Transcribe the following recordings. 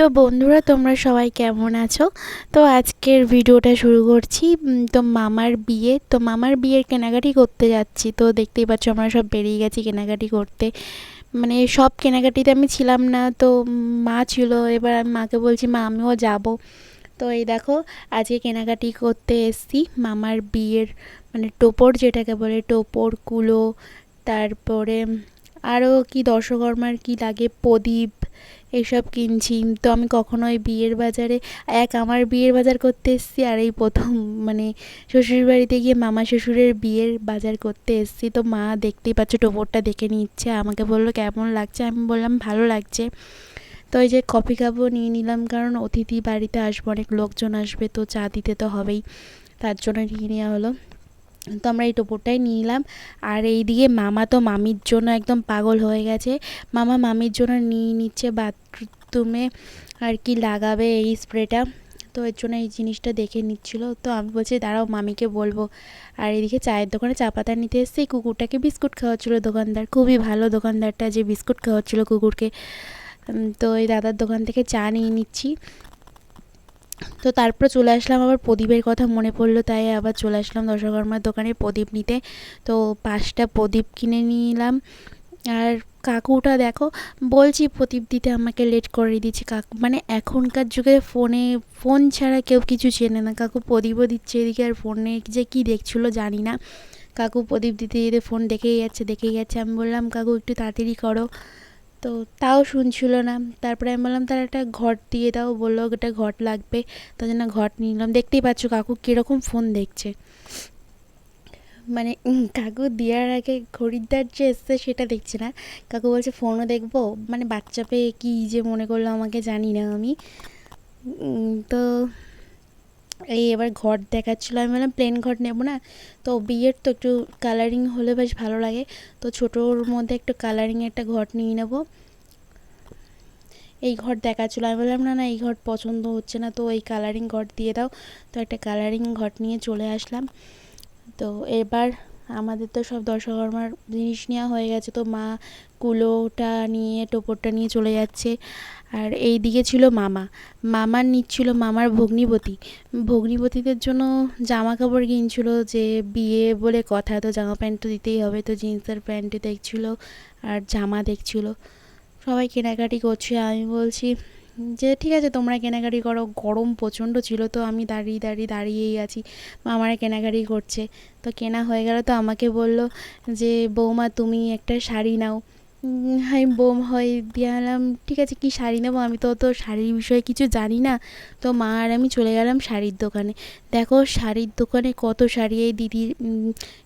তো বন্ধুরা, তোমরা সবাই কেমন আছো? তো আজকের ভিডিওটা শুরু করছি তো মামার বিয়ে, তো মামার বিয়ের কেনাকাটি করতে যাচ্ছি। তো দেখতেই পাচ্ছ আমরা সব বেরিয়ে গেছি কেনাকাটি করতে। মানে সব কেনাকাটিতে আমি ছিলাম না, তো মা ছিল, এবার আমি মাকে বলছি, মা, আমিও যাব। তো এই দেখো, আজকে কেনাকাটি করতে এসছি। মামার বিয়ের মানে টোপর যেটাকে বলে, টোপর, কুলো, তারপরে আরও কি দর্শকর্মার কি লাগে, প্রদীপ এইসব কিনছি। তো আমি কখনোই বিয়ের বাজারে, এক আমার বিয়ের বাজার করতে এসেছি আর এই প্রথম মানে শ্বশুর বাড়িতে গিয়ে মামা শ্বশুরের বিয়ের বাজার করতে এসেছি। তো মা দেখতেই পাচ্ছ, টোপরটা দেখে নিচ্ছে, আমাকে বলল, কেমন লাগছে? আমি বললাম, ভালো লাগছে। তো এই যে কফি কাপও নিয়ে নিলাম, কারণ অতিথি বাড়িতে আসবে, অনেক লোকজন আসবে, তো চা দিতে তো হবেই। তার জন্য নিয়ে নেওয়া হলো। তো আমরা এই টোপরটাই নিলাম। আর এইদিকে মামা তো মামির জন্য একদম পাগল হয়ে গেছে। মামা মামির জন্য নিয়ে নিচ্ছে বাথরুমে আর কি লাগাবে এই স্প্রেটা। তো এর জন্য এই জিনিসটা দেখে নিচ্ছিল। তো আমি বলছি, দাঁড়াও, মামিকে বলব। আর এদিকে চায়ের দোকানে চা পাতা নিতে এসছে। এই কুকুরটাকে বিস্কুট খাওয়াচ্ছিলো দোকানদার। খুবই ভালো দোকানদারটা যে বিস্কুট খাওয়াচ্ছিলো কুকুরকে। তো এই দাদার দোকান থেকে চা নিয়ে নিচ্ছি। তো তারপর চলে আসলাম, আবার প্রদীপের কথা মনে পড়ল, তাই আবার চলে আসলাম দশকর্মার দোকানে প্রদীপ নিতে। তো পাঁচটা প্রদীপ কিনে নিলাম। আর কাকুটা দেখো, বলছি প্রদীপ দিতে আমাকে লেট করে দিচ্ছে। কাকু মানে এখনকার যুগে ফোনে ফোন ছাড়া কেউ কিছু চেনে না। কাকু প্রদীপও দিচ্ছে এদিকে, আর ফোনে যে কী দেখছিলো জানি না। কাকু প্রদীপ দিতে দিতে ফোন দেখেই যাচ্ছে দেখেই যাচ্ছে। আমি বললাম, কাকু, একটু তাড়াতাড়ি করো। তো তাও শুনছিল না। তারপরে আমি বললাম, তার একটা ঘট দিয়ে দাও। বলল একটা ঘট লাগবে। তার জন্য ঘট নিয়ে নিলাম। দেখতেই পাচ্ছ কাকু কীরকম ফোন দেখছে। মানে কাকু দেওয়ার আগে খরিদ্দার যে এসছে সেটা দেখছে না। কাকু বলছে, ফোনও দেখব? মানে বাচ্চা পেয়ে কী যে মনে করল আমাকে জানি না আমি। তো এই এবার ঘর দেখাচ্ছিলো। আমি বললাম প্লেন ঘর নেব না? তো বিয়ের তো একটু কালারিং হলে বেশ ভালো লাগে। তো ছোটোর মধ্যে একটু কালারিং একটা ঘর নিয়ে নেব। এই ঘর দেখাচ্ছিলো। আমি বললাম, না না, এই ঘর পছন্দ হচ্ছে না, তো এই কালারিং ঘর দিয়ে দাও। তো একটা কালারিং ঘর নিয়ে চলে আসলাম। তো এবার আমাদের তো সব দশকর্মার জিনিস নেওয়া হয়ে গেছে, তো মা কুলোটা নিয়ে, টোপরটা নিয়ে চলে যাচ্ছে। আর এই দিকে ছিল মামা। মামার নিচ্ছিল মামার ভগ্নিপতি। ভগ্নিপতিদের জন্য জামা কাপড় কিনছিল যে বিয়ে বলে কথা, তো জামা প্যান্ট তো দিতেই হবে, তো জিন্সের প্যান্ট দেখছিল আর জামা দেখছিল। সবাই কেনাকাটি করছে, আমি বলছি যে ঠিক আছে, তোমরা কেনাকাটি করো, গরম প্রচণ্ড ছিল তো আমি দাঁড়িয়ে দাঁড়িয়ে দাঁড়িয়েই আছি, মামারা কেনাকাটি করছে। তো কেনা হয়ে গেল তো আমাকে বলল যে, বৌমা, তুমি একটা শাড়ি নাও। আমি বৌমা হয়ে দিয়ে এলাম ঠিক আছে, কী শাড়ি নেব? আমি তো অত শাড়ির বিষয়ে কিছু জানি না। তো মা আর আমি চলে গেলাম শাড়ির দোকানে। দেখো, শাড়ির দোকানে কত শাড়ি, এই দিদি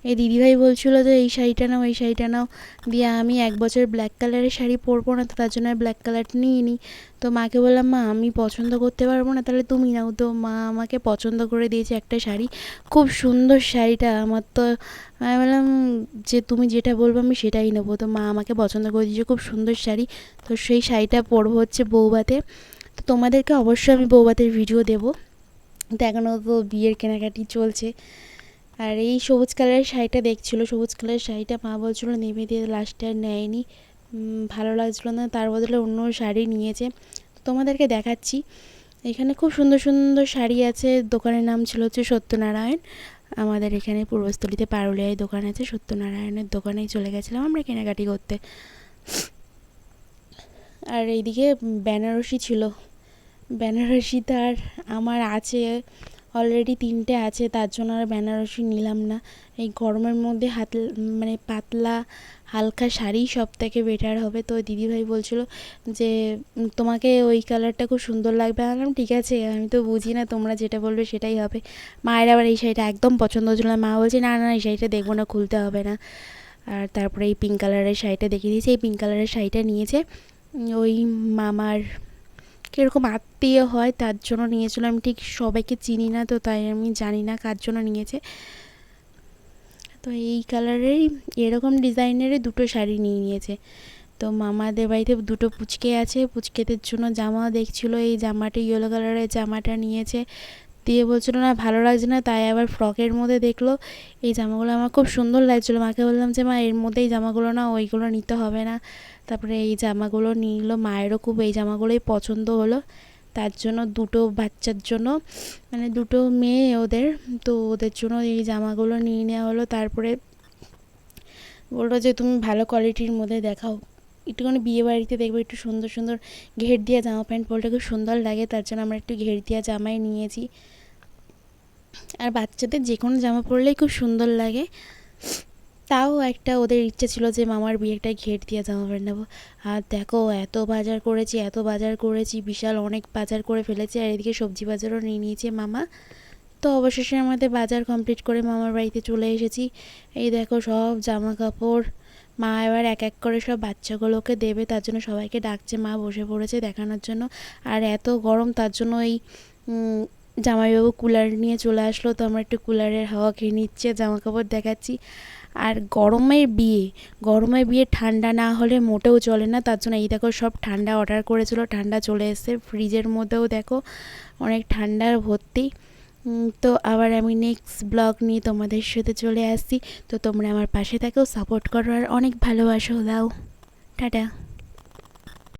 এই দিদিভাই বলছিলো যে, এই শাড়িটা নাও, এই শাড়িটা নাও। দিয়ে আমি এক বছর ব্ল্যাক কালারের শাড়ি পরবো না, তো তার জন্য ব্ল্যাক কালারটা নিয়ে নিই তো মাকে বললাম, মা, আমি পছন্দ করতে পারব না, তাহলে তুমি নাও। তো মা আমাকে পছন্দ করে দিয়েছে একটা শাড়ি, খুব সুন্দর শাড়িটা আমার তো। আমি বললাম, যে তুমি যেটা বলব আমি সেটাই নেব। তো মা আমাকে পছন্দ করে দিয়েছে খুব সুন্দর শাড়ি, তো সেই শাড়িটা পরবো হচ্ছে বৌভাতে। তো তোমাদেরকে অবশ্যই আমি বৌভাতের ভিডিও দেবো। তো এখনও তো বিয়ের কেনাকাটি চলছে। আর এই সবুজ কালারের শাড়িটা দেখছিলো, সবুজ কালারের শাড়িটা মা বলছিলো নেমে দিয়ে, লাস্টে আর নেয়নি। ভালো লাগছিল না। তার বদলে অন্য শাড়ি নিয়েছে। তোমাদেরকে দেখাচ্ছি। এখানে খুব সুন্দর সুন্দর শাড়ি আছে। দোকানের নাম ছিল হচ্ছে সত্যনারায়ণ। আমাদের এখানে পূর্বস্থলীতে পারুলিয়ায় দোকান আছে। সত্যনারায়ণের দোকানেই চলে গেছিলাম আমরা কেনাকাটি করতে। আর এইদিকে বেনারসি ছিল। বেনারসি তার আমার আছে। অলরেডি তিনটে আছে, তার জন্য আর বেনারসি নিলাম না। এই গরমের মধ্যে হাত মানে পাতলা, হালকা শাড়ি সব থেকে বেটার হবে। তো দিদিভাই বলছিল যে তোমাকে ওই কালারটা খুব সুন্দর লাগবে। আমি ঠিক আছে, আমি তো বুঝি না তোমরা যেটা বলবে সেটাই হবে। মায়ের আবার এই শাড়িটা একদম পছন্দ হচ্ছিল না। মা বলছে, না না, এই শাড়িটা দেখব না, খুলতে হবে না। আর তারপরে এই পিঙ্ক কালারের শাড়িটা দেখিয়ে দিয়েছে। এই পিঙ্ক কালারের শাড়িটা নিয়েছে ওই মামার কীরকম আত্মীয় হয়, তার জন্য নিয়েছিল। আমি ঠিক সবাইকে চিনি না, তো তাই আমি জানি না কার জন্য নিয়েছে। তো এই কালারেরই এরকম ডিজাইনেরই দুটো শাড়ি নিয়ে নিয়েছে। তো মামাদের বাড়িতে দুটো পুচকে আছে। পুচকেদের জন্য জামা দেখছিল। এই জামাটা ইয়েলো কালারের জামাটা নিয়েছে। দিয়ে বলছিলো, না, ভালো লাগছে না। তাই আবার ফ্রকের মধ্যে দেখল, এই জামাগুলো আমার খুব সুন্দর লাগছিল। মাকে বললাম যে, মা, এর মধ্যেই জামাগুলো না ওইগুলো নিতে হবে না। তারপরে এই জামাগুলো নিল, মায়েরও খুব এই জামাগুলোই পছন্দ হলো। তার জন্য দুটো বাচ্চার জন্য মানে দুটো মেয়ে ওদের, তো ওদের জন্য এই জামাগুলো নিয়ে নেওয়া হলো। তারপরে বলল যে, তুমি ভালো কোয়ালিটির মধ্যে দেখাও। একটুখানি বিয়ে বাড়িতে দেখবে, একটু সুন্দর সুন্দর ঘের দেওয়া জামা প্যান্ট পরলে খুব সুন্দর লাগে, তার জন্য আমরা একটু ঘের দেওয়া জামাই নিয়েছি। আর বাচ্চাদের যে কোনো জামা পরলেই খুব সুন্দর লাগে। তাও একটা ওদের ইচ্ছে ছিল যে মামার বিয়েটা ঘের দিয়ে জামা প্যান্ট নেব। আর দেখো, এত বাজার করেছি, এত বাজার করেছি, বিশাল অনেক বাজার করে ফেলেছি, আর এদিকে সবজি বাজারও নিয়ে নিয়েছে মামা। তো অবশেষে আমাদের বাজার কমপ্লিট করে মামার বাড়িতে চলে এসেছি। এই দেখো সব জামা কাপড় মা এবার এক এক করে সব বাচ্চাগুলোকে দেবে, তার জন্য সবাইকে ডাকছে। মা বসে পড়েছে দেখানোর জন্য। আর এত গরম, তার জন্য এই জামাইবাবু কুলার নিয়ে চলে আসলো। তো আমরা একটু কুলারের হাওয়া খেয়ে নিচ্ছে জামা কাপড় দেখাচ্ছি। আর গরমের বিয়ে গরমের বিয়ে ঠান্ডা না হলে মোটেও চলে না। তার জন্য এই দেখো সব ঠান্ডা অর্ডার করেছিল। ঠান্ডা চলে এসছে। ফ্রিজের মধ্যেও দেখো অনেক ঠান্ডার ভর্তি। তো আবার আমি নেক্সট ব্লগ নিয়ে তোমাদের সাথে চলে আসি তো তোমরা আমার পাশে থাকেও সাপোর্ট করো আর অনেক ভালোবাসো। দাও, টাটা।